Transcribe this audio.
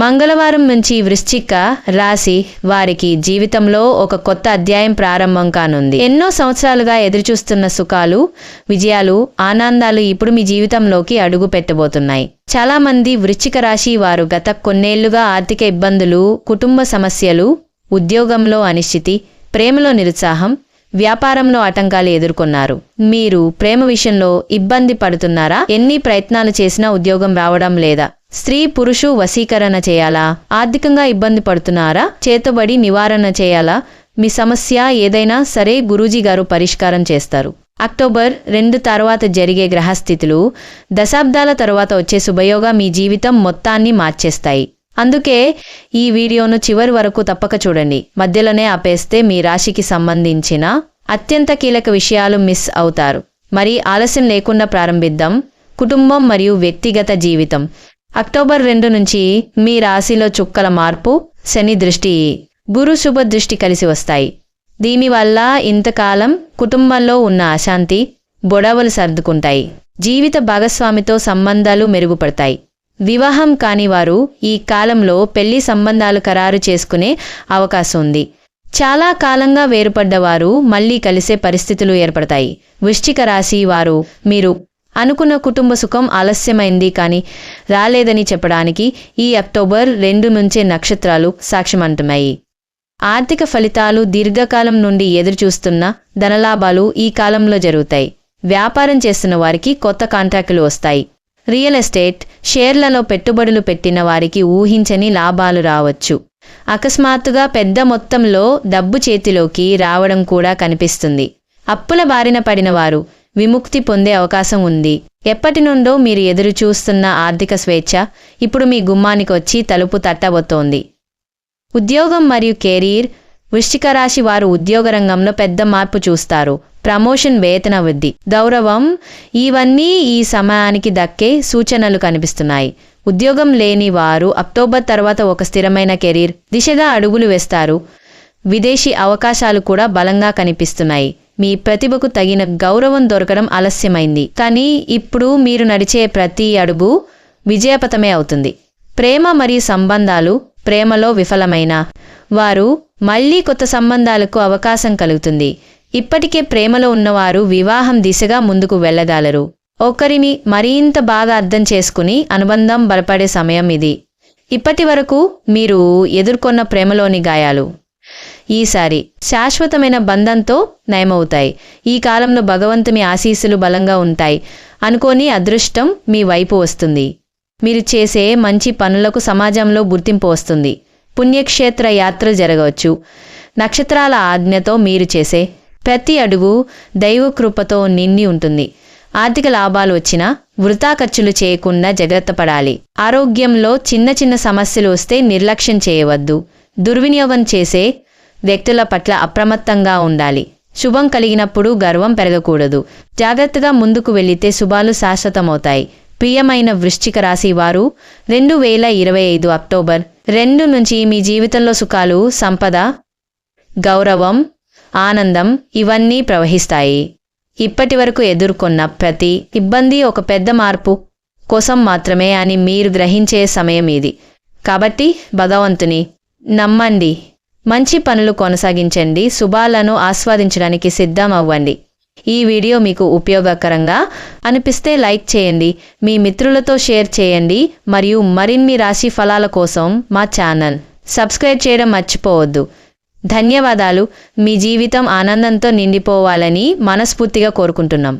మంగళవారం నుంచి వృశ్చిక రాశి వారికి జీవితంలో ఒక కొత్త అధ్యాయం ప్రారంభం కానుంది. ఎన్నో సంవత్సరాలుగా ఎదురుచూస్తున్న సుఖాలు విజయాలు ఆనందాలు ఇప్పుడు మీ జీవితంలోకి అడుగు పెట్టబోతున్నాయి. చాలామంది వృశ్చిక రాశి వారు గత కొన్నేళ్ళుగా ఆర్థిక ఇబ్బందులు కుటుంబ సమస్యలు ఉద్యోగంలో అనిశ్చితి ప్రేమలో నిరుత్సాహం వ్యాపారంలో ఆటంకాలు ఎదుర్కొన్నారు. మీరు ప్రేమ విషయంలో ఇబ్బంది పడుతున్నారా? ఎన్ని ప్రయత్నాలు చేసినా ఉద్యోగం రావడం లేదా? స్త్రీ పురుషు వశీకరణ చేయాలా? ఆర్థికంగా ఇబ్బంది పడుతున్నారా? చేతబడి నివారణ చేయాలా? మీ సమస్య ఏదైనా సరే గురూజీ గారు పరిష్కారం చేస్తారు. అక్టోబర్ రెండు తర్వాత జరిగే గ్రహస్థితులు దశాబ్దాల తర్వాత వచ్చే శుభయోగా మీ జీవితం మొత్తాన్ని మార్చేస్తాయి. అందుకే ఈ వీడియోను చివరి వరకు తప్పక చూడండి. మధ్యలోనే ఆపేస్తే మీ రాశికి సంబంధించిన అత్యంత కీలక విషయాలు మిస్ అవుతారు. మరి ఆలస్యం లేకుండా ప్రారంభిద్దాం. కుటుంబం మరియు వ్యక్తిగత జీవితం. అక్టోబర్ రెండు నుంచి మీ రాశిలో చుక్కల మార్పు శని దృష్టి గురు శుభ దృష్టి కలిసి వస్తాయి. దీనివల్ల ఇంతకాలం కుటుంబంలో ఉన్న అశాంతి గొడవలు సర్దుకుంటాయి. జీవిత భాగస్వామితో సంబంధాలు మెరుగుపడతాయి. వివాహం కాని వారు ఈ కాలంలో పెళ్ళి సంబంధాలు ఖరారు చేసుకునే అవకాశం ఉంది. చాలా కాలంగా వేరుపడ్డవారు మళ్ళీ కలిసే పరిస్థితులు ఏర్పడతాయి. వృశ్చిక రాశి వారు మీరు అనుకున్న కుటుంబ సుఖం ఆలస్యమైంది కానీ రాలేదని చెప్పడానికి ఈ అక్టోబర్ రెండు నుంచే నక్షత్రాలు సాక్ష్యమంటున్నాయి. ఆర్థిక ఫలితాలు దీర్ఘకాలం నుండి ఎదురుచూస్తున్న ధనలాభాలు ఈ కాలంలో జరుగుతాయి. వ్యాపారం చేస్తున్న వారికి కొత్త కాంట్రాక్టులు వస్తాయి. రియల్ ఎస్టేట్ షేర్లలో పెట్టుబడులు పెట్టిన వారికి ఊహించని లాభాలు రావచ్చు. అకస్మాత్తుగా పెద్ద మొత్తంలో డబ్బు చేతిలోకి రావడం కూడా కనిపిస్తుంది. అప్పుల బారిన పడిన వారు విముక్తి పొందే అవకాశం ఉంది. ఎప్పటి నుండో మీరు ఎదురు చూస్తున్న ఆర్థిక స్వేచ్ఛ ఇప్పుడు మీ గుమ్మానికి వచ్చి తలుపు తట్టబోతోంది. ఉద్యోగం మరియు కెరీర్ వృశ్చిక రాశి వారు ఉద్యోగ రంగంలో పెద్ద మార్పు చూస్తారు. ప్రమోషన్ వేతన వృద్ధి. గౌరవం ఇవన్నీ ఈ సమయానికి దక్కే సూచనలు కనిపిస్తున్నాయి. ఉద్యోగం లేని వారు అక్టోబర్ తర్వాత ఒక స్థిరమైన కెరీర్ దిశగా అడుగులు వేస్తారు. విదేశీ అవకాశాలు కూడా బలంగా కనిపిస్తున్నాయి. మీ ప్రతిభకు తగిన గౌరవం దొరకడం ఆలస్యమైంది. కానీ ఇప్పుడు మీరు నడిచే ప్రతి అడుగు విజయపథమే అవుతుంది. ప్రేమ మరియు సంబంధాలు ప్రేమలో విఫలమైన వారు మళ్ళీ కొత్త సంబంధాలకు అవకాశం కలుగుతుంది. ఇప్పటికే ప్రేమలో ఉన్నవారు వివాహం దిశగా ముందుకు వెళ్ళగలరు. ఒకరిని మరింత బాగా అర్థం చేసుకుని అనుబంధం బలపడే సమయం ఇది. ఇప్పటి వరకు మీరు ఎదుర్కొన్న ప్రేమలోని గాయాలు. ఈసారి శాశ్వతమైన బంధంతో నయమవుతాయి. ఈ కాలంలో భగవంతుని ఆశీస్సులు బలంగా ఉంటాయి. అనుకోని అదృష్టం మీ వైపు వస్తుంది. మీరు చేసే మంచి పనులకు సమాజంలో గుర్తింపు వస్తుంది. పుణ్యక్షేత్ర యాత్ర జరగవచ్చు. నక్షత్రాల ఆజ్ఞతో మీరు చేసే ప్రతి అడుగు దైవ కృపతో నిండి ఉంటుంది. ఆర్థిక లాభాలు వచ్చినా వృథా ఖర్చులు చేయకుండా జాగ్రత్త పడాలి. ఆరోగ్యంలో చిన్న చిన్న సమస్యలు వస్తే నిర్లక్ష్యం చేయవద్దు. దుర్వినియోగం చేసే వ్యక్తుల పట్ల అప్రమత్తంగా ఉండాలి. శుభం కలిగినప్పుడు గర్వం పెరగకూడదు. జాగ్రత్తగా ముందుకు వెళితే శుభాలు శాశ్వతమవుతాయి. ప్రియమైన వృశ్చిక రాశి వారు రెండు వేల ఇరవై ఐదు అక్టోబర్ రెండు నుంచి మీ జీవితంలో సుఖాలు సంపద గౌరవం ఆనందం ఇవన్నీ ప్రవహిస్తాయి. ఇప్పటి వరకు ఎదుర్కొన్న ప్రతి ఇబ్బంది ఒక పెద్ద మార్పు కోసం మాత్రమే అని మీరు గ్రహించే సమయం ఇది. కాబట్టి భగవంతుని నమ్మండి. మంచి పనులు కొనసాగించండి శుభాలను ఆస్వాదించడానికి సిద్ధం అవ్వండి. ఈ వీడియో మీకు ఉపయోగకరంగా అనిపిస్తే లైక్ చేయండి మీ మిత్రులతో షేర్ చేయండి మరియు మరిన్ని రాశి ఫలాల కోసం మా ఛానల్ సబ్స్క్రైబ్ చేయడం మర్చిపోవద్దు. ధన్యవాదాలు. మీ జీవితం ఆనందంతో నిండిపోవాలని మనస్ఫూర్తిగా కోరుకుంటున్నాం.